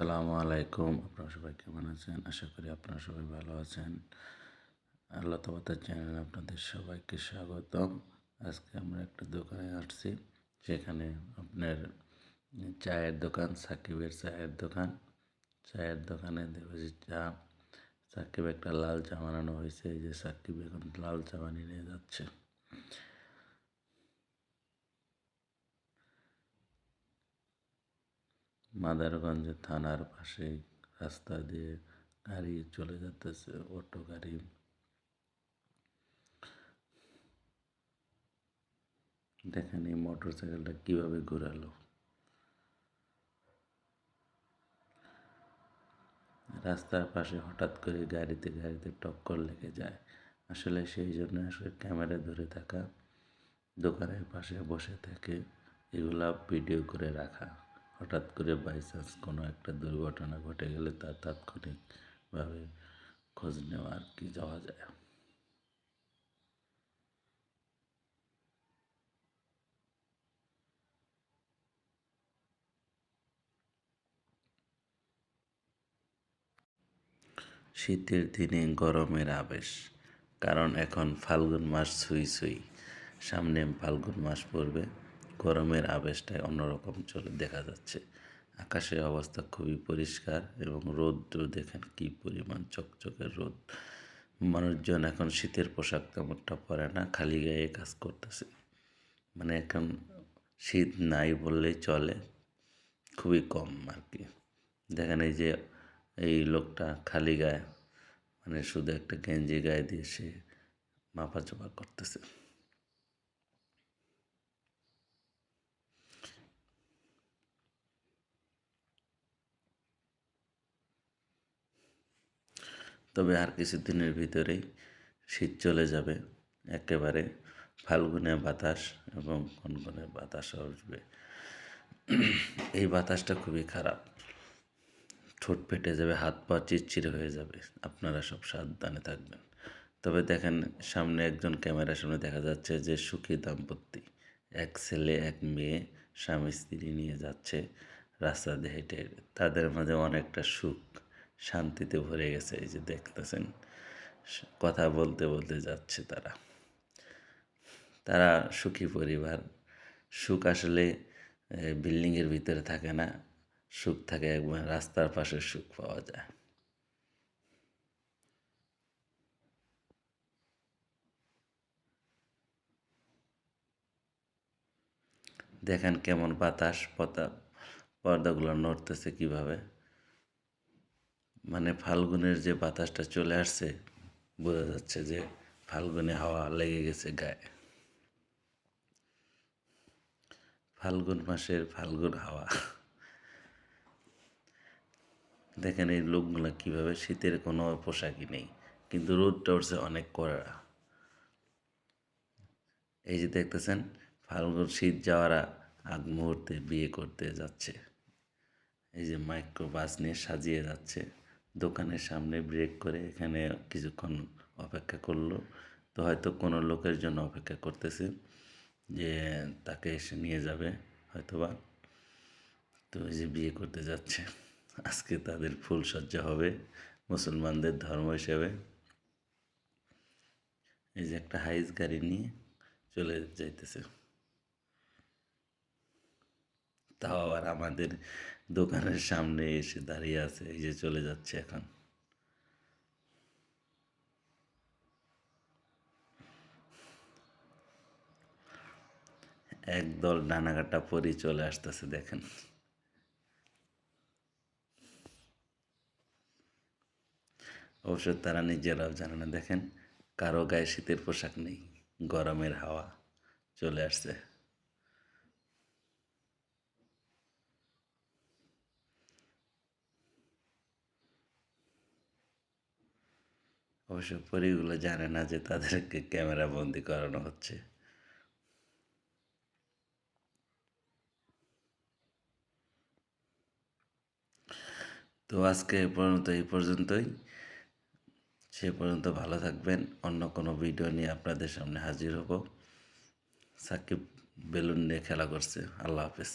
সালামু আলাইকুম। আপনারা সবাই কেমন আছেন? আশা করি আপনারা সবাই ভালো আছেন। আল্লাহ তাবাতার চ্যানেলে আপনাদের সবাইকে স্বাগতম। আজকে আমরা একটা দোকানে আসছি, সেখানে আপনার চায়ের দোকান, সাকিবের চায়ের দোকান। চায়ের দোকানে দেখেছি চা। সাকিব একটা লাল চা বানানো হয়েছে, এই যে সাকিব এখন লাল চা বানিয়ে নিয়ে যাচ্ছে। মাদারগঞ্জ থানার পাশে রাস্তা দিয়ে গাড়ি চলে যাতেছে অটো গাড়ি। দেখেন এই মোটর সাইকেলটা কীভাবে ঘুরালো। রাস্তার পাশে হঠাৎ করে গাড়িতে গাড়িতে টক্কর লেগে যায়। আসলে সেই জন্য আসলে ক্যামেরা ধরে থাকা, দোকানের পাশে বসে থেকে এগুলা ভিডিও করে রাখা। হঠাৎ করে বাই চান্স কোনো একটা দুর্ঘটনা ঘটে গেলে তার তাৎক্ষণিকভাবে খোঁজ নেওয়া আর কি যাওয়া যায়। শীতের দিনে গরমের আবেশ, কারণ এখন ফাল্গুন মাস ছুঁই ছুঁই। সামনে ফাল্গুন মাস পড়বে গরমের আবেশটাই অন্যরকম চলে, দেখা যাচ্ছে। আকাশের অবস্থা খুবই পরিষ্কার এবং রোদ্র দেখেন কি পরিমাণ চকচকের রোদ। মানুষজন এখন শীতের পোশাক তেমনটা পরে না, খালি গায়ে কাজ করতেছে। মানে এখন শীত নাই বললেই চলে, খুবই কম আর কি। দেখেন এই যে এই লোকটা খালি গায়ে মানে শুধু একটা গেঞ্জি গায়ে দিয়ে সে মাপা চোপা করতেছে। তবে আর কিছুদিনের ভিতরেই শীত চলে যাবে। একেবারে ফাল্গুনে বাতাস এবং কনকনে বাতাস আসবে। এই বাতাসটা খুবই খারাপ। ঠোঁট ফেটে যাবে, হাত পা চিরচিরে হয়ে যাবে। আপনারা সব সাবধানে থাকবেন। তবে দেখেন, সামনে একজন ক্যামেরার সামনে দেখা যাচ্ছে যে সুখী দাম্পত্য। এক ছেলে, এক মেয়ে স্বামী স্ত্রী নিয়ে যাচ্ছে রাস্তা দিয়ে হেঁটে। তাদের মাঝে অনেকটা সুখ। শান্তিতে ভরে গেছে, এই যে দেখতেছেন কথা বলতে বলতে যাচ্ছে তারা। তারা সুখী পরিবার, সুখ আসলে বিল্ডিংয়ের ভিতরে থাকে না, সুখ থাকে একবার রাস্তার পাশে সুখ পাওয়া যায়। দেখেন কেমন বাতাস, পতা, পর্দাগুলো নড়তেছে কীভাবে। মানে ফাল্গুনের যে বাতাসটা চলে আসছে, বোঝা যাচ্ছে যে ফাল্গুনে হাওয়া লেগে গেছে গায়ে। ফাল্গুন মাসের ফাল্গুন হাওয়া। দেখেন এই লোকগুলো কীভাবে শীতের কোনো পোশাকই নেই, কিন্তু রোদটা উঠছে অনেক কড়া। এই যে দেখতেছেন, ফাল্গুন শীত যাওয়ার আগ মুহূর্তে বিয়ে করতে যাচ্ছে। এই যে মাইক্রো বাস নিয়ে সাজিয়ে যাচ্ছে। দোকানের সামনে ব্রেক করে এখানে কিছুক্ষণ অপেক্ষা করল। তো হয়তো কোনো লোকের জন্য অপেক্ষা করতেছে যে তাকে এসে নিয়ে যাবে হয়তোবা। তো এই যে বিয়ে করতে যাচ্ছে, আজকে তাদের ফুল সজ্জা হবে মুসলমানদের ধর্ম হিসেবে। এই যে একটা হাইস গাড়ি নিয়ে চলে যাইতেছে। তাও আবার আমাদের দোকানের সামনে এসে দাঁড়িয়ে আছে, এই যে চলে যাচ্ছে এখন। একদল ডানাকাটা পরি চলে আসতেছে, দেখেন। অবশ্য তারা নিজেরাও জানে না, দেখেন, কারও গায়ে শীতের পোশাক নেই, গরমের হাওয়া চলে আসছে। অবশ্য পরিগুলো জানে না যে তাদেরকে ক্যামেরা বন্দি করানো হচ্ছে। তো আজকে পর্যন্ত, এই পর্যন্তই। সে পর্যন্ত ভালো থাকবেন। অন্য কোনো ভিডিও নিয়ে আপনাদের সামনে হাজির হব। সাকিব বেলুন নিয়ে খেলা করছে। আল্লাহ হাফেজ।